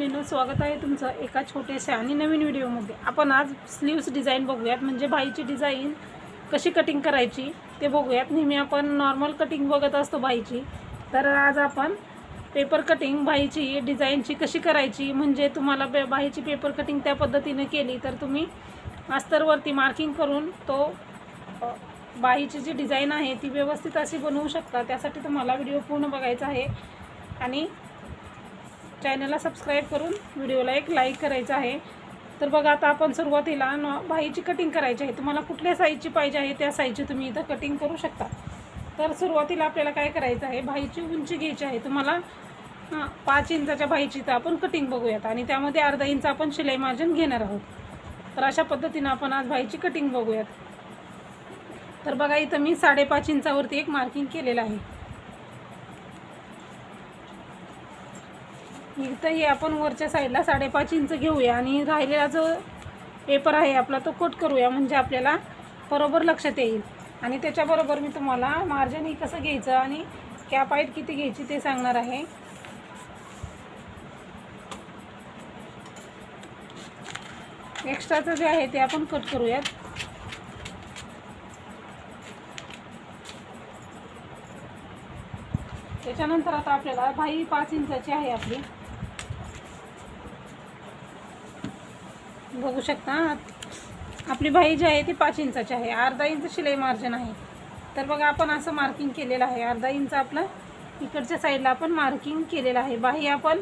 मैत्रिणींनो स्वागत आहे तुमचं एका छोट्याशा आणि नवीन व्हिडिओमध्ये. आपण आज स्लीव्स डिझाईन बघूयात. म्हणजे बाईची डिझाईन कशी कटिंग करायची ते बघूयात. नेहमी आपण नॉर्मल कटिंग बघत असतो बाईची. तर आज आपण पेपर कटिंग बाईची डिझाईनची कशी करायची? म्हणजे तुम्हाला पे बाईची पेपर कटिंग त्या पद्धतीने केली तर तुम्ही अस्तरवरती मार्किंग करून तो बाईची जी डिझाईन आहे ती व्यवस्थित अशी बनवू शकता. त्यासाठी तुम्हाला व्हिडिओ पूर्ण बघायचा आहे. आणि चॅनलला सबस्क्राईब करून व्हिडिओला एक लाईक करायचं आहे. तर बघा आता आपण सुरुवातीला न बाईची कटिंग करायची आहे. तुम्हाला कुठल्या साईजची पाहिजे आहे त्या साईजची तुम्ही इथं कटिंग करू शकता. तर सुरुवातीला आपल्याला काय करायचं आहे भाईची उंची घ्यायची आहे. तुम्हाला हां पाच इंचाच्या भाईची तर आपण कटिंग बघूयात. आणि त्यामध्ये अर्धा इंच आपण शिलाई मार्जिन घेणार आहोत. तर अशा पद्धतीनं आपण आज भाईची कटिंग बघूयात. तर बघा इथं मी साडेपाच इंचावरती एक मार्किंग केलेलं आहे. इथंही आपण वरच्या साईडला साडेपाच इंच घेऊया आणि राहिलेला जो पेपर आहे आपला तो कट करूया म्हणजे आपल्याला बरोबर लक्षात येईल. आणि त्याच्याबरोबर मी तुम्हाला मार्जिनही कसं घ्यायचं आणि कॅप हाईट किती घ्यायची ते सांगणार आहे. एक्स्ट्राचं जे आहे ते आपण कट करूयात. त्याच्यानंतर आता आपल्याला बाई पाच इंचाची आहे आपली. बघू शकता. आपली बाई जी आहे ती पाच इंचाची आहे. अर्धा इंच शिलाई मार्जिन आहे. तर बघा आपण असं मार्किंग केलेलं आहे. अर्धा इंच आपलं इकडच्या साईडला आपण मार्किंग केलेलं आहे. बाही आपण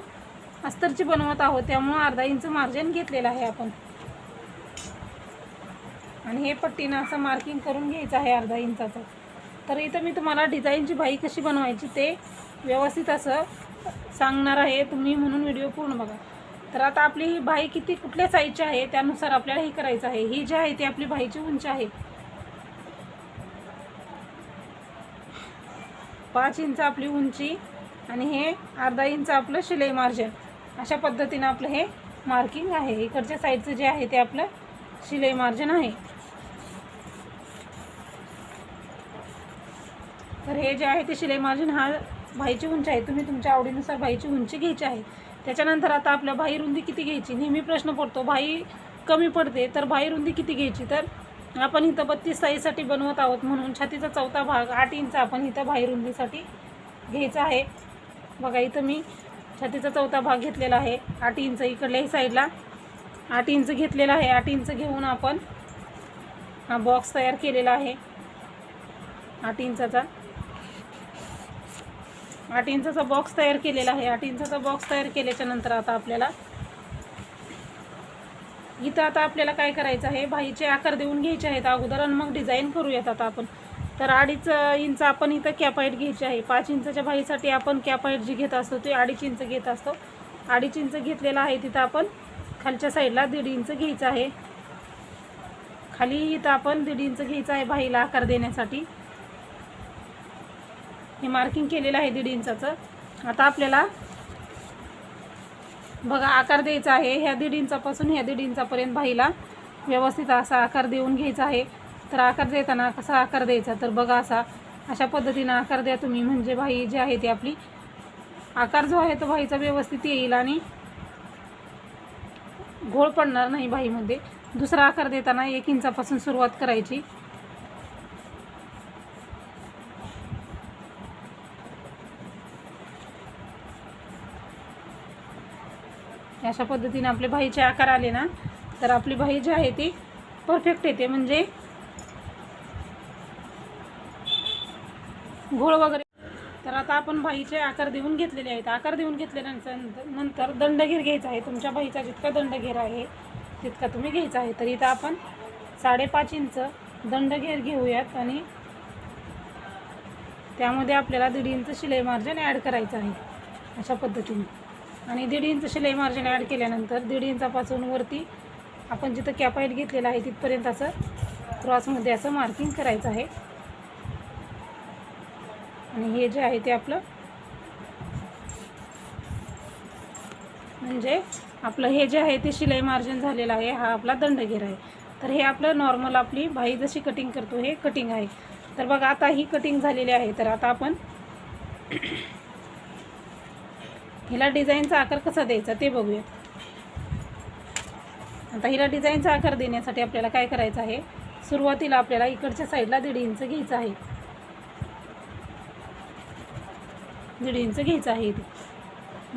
अस्तरची बनवत आहोत त्यामुळं अर्धा इंच मार्जिन घेतलेलं आहे आपण. आणि हे पट्टीनं असं मार्किंग करून घ्यायचं आहे अर्धा इंचाचं. तर इथं मी तुम्हाला डिझाईनची बाई कशी बनवायची ते व्यवस्थित असं सांगणार आहे. तुम्ही म्हणून व्हिडिओ पूर्ण बघा. तर आता आपली ही बाई किती कुठल्या साईजची आहे त्यानुसार आपल्याला हे करायचं आहे. ही जी आहे ती आपली बाईची उंची आहे. पाच इंच आपली उंची आणि हे अर्धा इंच आपलं शिलाई मार्जिन. अशा पद्धतीनं आपलं हे मार्किंग आहे. इकडच्या साईडचं जे आहे ते आपलं शिलाई मार्जिन आहे. तर हे जे आहे ते शिलाई मार्जिन हा भाईची उंची आहे. तुम्ही तुमच्या आवडीनुसार भाईची उंची घ्यायची आहे. त्याच्यानंतर आता आपल्या भाई रुंदी किती घ्यायची? नेहमी प्रश्न पडतो भाई कमी पडते तर भाई रुंदी किती घ्यायची? तर आपण इथं बत्तीस साईजसाठी बनवत आहोत म्हणून छातीचा चौथा भाग आठ इंच आपण इथं भाई रुंदीसाठी घ्यायचा आहे. बघा इथं मी छातीचा चौथा भाग घेतलेला आहे आठ इंच इकडल्याही साईडला. आठ इंच घेतलेला आहे आठ इंच घेऊन आपण हा बॉक्स तयार केलेला आहे. आठ इंचाचा. आठ इंचाचा बॉक्स तयार केलेला आहे. आठ इंचाचा बॉक्स तयार केल्याच्यानंतर आता आपल्याला इथं आता आपल्याला काय करायचं आहे? भाईचे आकार देऊन घ्यायचे आहेत अगोदर आणि मग डिझाईन करूयात आता आपण. तर अडीच इंच आपण इथं कॅपाईट घ्यायची आहे. पाच इंचाच्या भाईसाठी आपण कॅपाईट जी घेत असतो ते अडीच इंच घेत असतो. अडीच इंच घेतलेला आहे तिथं आपण. खालच्या साईडला दीड इंच घ्यायचं आहे. खाली इथं आपण दीड इंच घ्यायचं आहे भाईला आकार देण्यासाठी. हे मार्किंग केलेलं आहे दीड इंचाचं. आता आपल्याला बघा आकार द्यायचा आहे. ह्या दीड इंचापासून ह्या दीड इंचापर्यंत भाईला व्यवस्थित असा आकार देऊन घ्यायचा आहे. तर आकार देताना कसा आकार द्यायचा? तर बघा असा. अशा पद्धतीनं आकार द्या तुम्ही. म्हणजे भाई जी आहे ती आपली. आकार जो आहे तो भाईचा व्यवस्थित येईल आणि घोळ पडणार नाही भाईमध्ये दुसरा आकार देताना एक इंचापासून सुरुवात करायची. अशा पद्धतीने आपले भाईचे आकार आले ना तर आपली बाई जी आहे ती परफेक्ट येते म्हणजे घोळ वगैरे. तर आता आपण भाईचे आकार देऊन घेतलेले आहेत. आकार देऊन घेतल्यानंतर नंतर दंडगीर घ्यायचा आहे. तुमच्या भाईचा जितका दंडगीर आहे तितका तुम्ही घ्यायचा आहे. तर इथं आपण साडेपाच इंच दंडगीर घेऊयात आणि त्यामध्ये आपल्याला दीड इंच शिलाई मार्जिन ॲड करायचं आहे. अशा पद्धतीने. आणि दीड इंच शिलाई मार्जिन ॲड केल्यानंतर दीड इंचापासून वरती आपण जिथं कॅपाईट घेतलेलं आहे तिथपर्यंत असं क्रॉसमध्ये असं मार्किंग करायचं आहे. आणि हे जे आहे ते आपलं म्हणजे आपलं हे जे आहे ते शिलाई मार्जिन झालेलं आहे हा आपला दंडगीर आहे. तर हे आपलं नॉर्मल आपली भाई जशी कटिंग करतो हे कटिंग आहे. तर बघा आता ही कटिंग झालेली आहे. तर आता आपण हिला डिझाईनचा आकार कसा द्यायचा ते बघूया. आता हिला डिझाईनचा आकार देण्यासाठी आपल्याला काय करायचं आहे? सुरुवातीला आपल्याला इकडच्या साईडला दीड इंच घ्यायचं आहे. दीड इंच घ्यायचं आहे इथे.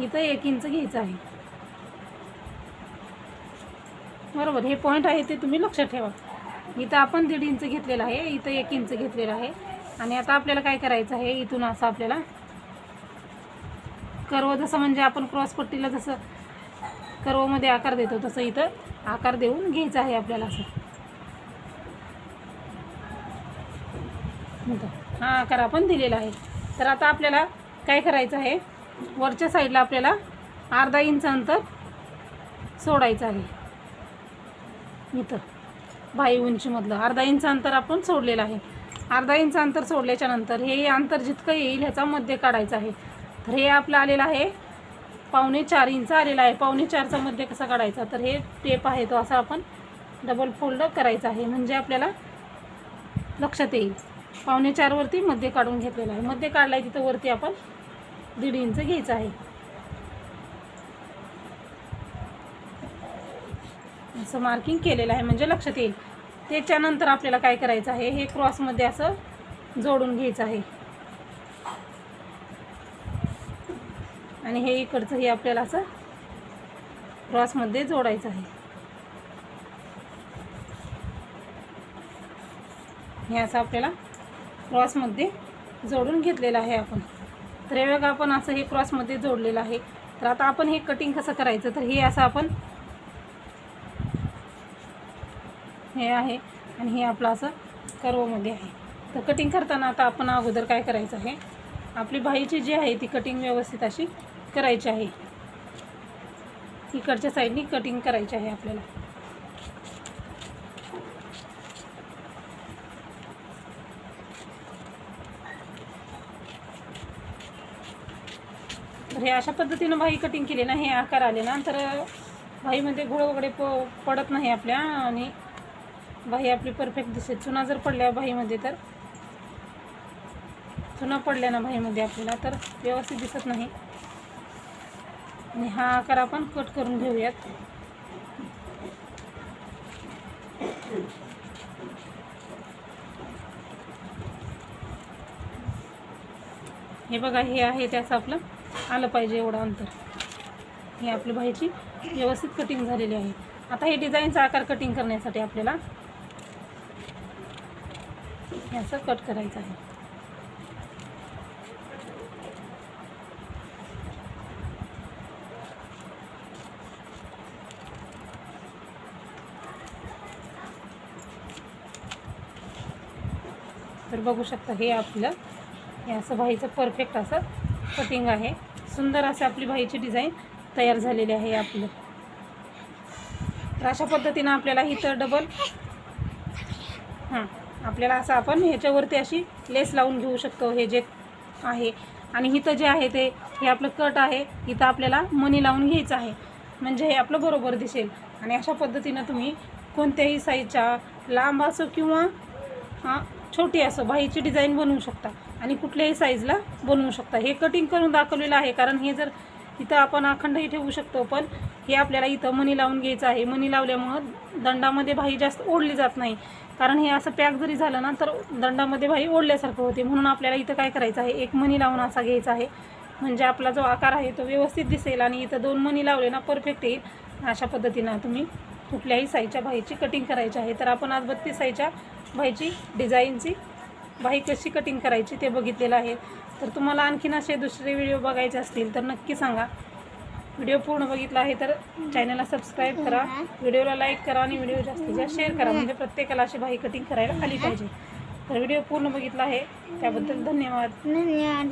इथं एक इंच घ्यायचं आहे. बरोबर हे पॉईंट आहे ते तुम्ही लक्षात ठेवा. इथं आपण दीड इंच घेतलेलं आहे इथं एक इंच घेतलेलं आहे. आणि आता आपल्याला काय करायचं आहे? इथून असं आपल्याला कर्व जसं म्हणजे आपण क्रॉसपट्टीला जसं कर्वमध्ये आकार देतो तसं इथं आकार देऊन घ्यायचं आहे आपल्याला असं. हा आकार आपण दिलेला आहे. तर आता आपल्याला काय करायचं आहे? वरच्या साईडला आपल्याला अर्धा इंच अंतर सोडायचं आहे. इथं. बाई उंचीमधलं. अर्धा इंच अंतर आपण सोडलेलं आहे. अर्धा इंच अंतर सोडल्याच्यानंतर हे अंतर जितकं येईल ह्याचा मध्य काढायचा आहे. तर हे आपलं आलेलं आहे. पावणे चार इंच आलेला आहे. पावणे चारचा मध्य कसा काढायचा? तर हे टेप आहे तो असा आपण डबल फोल्ड करायचा आहे. म्हणजे आपल्याला लक्षात येईल. पावणे चारवरती मध्य काढून घेतलेलं आहे. मध्य काढला आहे तिथं वरती आपण दीड इंच घ्यायचं आहे. असं मार्किंग केलेलं आहे. म्हणजे लक्षात येईल. त्याच्यानंतर आपल्याला काय करायचं आहे? हे क्रॉसमध्ये असं जोडून घ्यायचं आहे. आणि हे इकडचं हे आपल्याला असं क्रॉसमध्ये जोडायचं आहे. हे असं आपल्याला क्रॉसमध्ये जोडून घेतलेलं आहे आपण. तर हे आपण असं हे क्रॉसमध्ये जोडलेलं आहे. तर आता आपण हे कटिंग कसं करायचं? तर हे असं आपण हे आहे आणि हे आपलं असं कर्वमध्ये आहे. तर कटिंग करताना आता आपण अगोदर काय करायचं आहे? आपली बाईची जी आहे ती कटिंग व्यवस्थित अशी करायची आहे. इकडच्या साईडनी कटिंग करायची आहे आपल्याला. तर हे अशा पद्धतीनं भाई कटिंग केली ना हे आकार आले ना तर भाईमध्ये घोळ वगैरे प पडत नाही आपल्या आणि भाई आपली परफेक्ट दिसेल. चुना जर पडल्या भाईमध्ये तर. चुना पडल्या ना भाईमध्ये आपल्याला तर व्यवस्थित दिसत नाही. आणि हा आकार आपण कट करून घेऊयात. हे बघा हे आहे त्याचं आपलं आलं पाहिजे एवढं अंतर. ही आपली भाईची व्यवस्थित कटिंग झालेली आहे. आता हे डिझाईनचा आकार कटिंग करण्यासाठी आपल्याला याचं असं कट करायचं आहे. बघू शकता हे आपलं. हे असं भाईचं परफेक्ट असं कटिंग आहे. सुंदर असं आपली भाईची डिझाईन तयार झालेली आहे आपलं. तर अशा पद्धतीनं आपल्याला इथं डबल हां आपल्याला असं आपण ह्याच्यावरती अशी लेस लावून घेऊ शकतो. हे जे आहे. आणि इथं जे आहे ते हे आपलं कट आहे. इथं आपल्याला मनी लावून घ्यायचं आहे. म्हणजे हे आपलं बरोबर दिसेल. आणि अशा पद्धतीनं तुम्ही कोणत्याही साईजच्या लांब असो किंवा हां छोटी असं बाहीची डिझाईन बनवू शकता आणि कुठल्याही साईजला बनवू शकता. हे कटिंग करून दाखवलेलं आहे कारण हे जर इथं आपण अखंडही ठेवू शकतो पण हे आपल्याला इथं मनी लावून घ्यायचं आहे. मनी लावल्यामुळं दंडामध्ये भाई जास्त ओढली जात नाही. कारण हे असं पॅक जरी झालं ना तर दंडामध्ये भाई ओढल्यासारखं होते. म्हणून आपल्याला इथं काय करायचं आहे? एक मनी लावून असा घ्यायचा आहे. म्हणजे आपला जो आकार आहे तो व्यवस्थित दिसेल आणि इथं दोन मनी लावले ना परफेक्ट येईल. अशा पद्धतीनं तुम्ही कुठल्याही साईजच्या भाईची कटिंग करायची आहे. तर आपण आज बत्तीस साईजच्या बाहीची डिझाईनची बाही कशी कटिंग करायची ते बघितलेलं आहे. तर तुम्हाला आणखीन असे दुसरे व्हिडिओ बघायचे असतील तर नक्की सांगा. व्हिडिओ पूर्ण बघितला आहे तर चॅनलला सबस्क्राईब करा. व्हिडिओला लाईक करा आणि व्हिडिओ जास्तीत जास्त शेअर करा. म्हणजे प्रत्येकाला अशी बाही कटिंग करायला आली पाहिजे. तर व्हिडिओ पूर्ण बघितला आहे. त्याबद्दल धन्यवाद. धन्यवाद.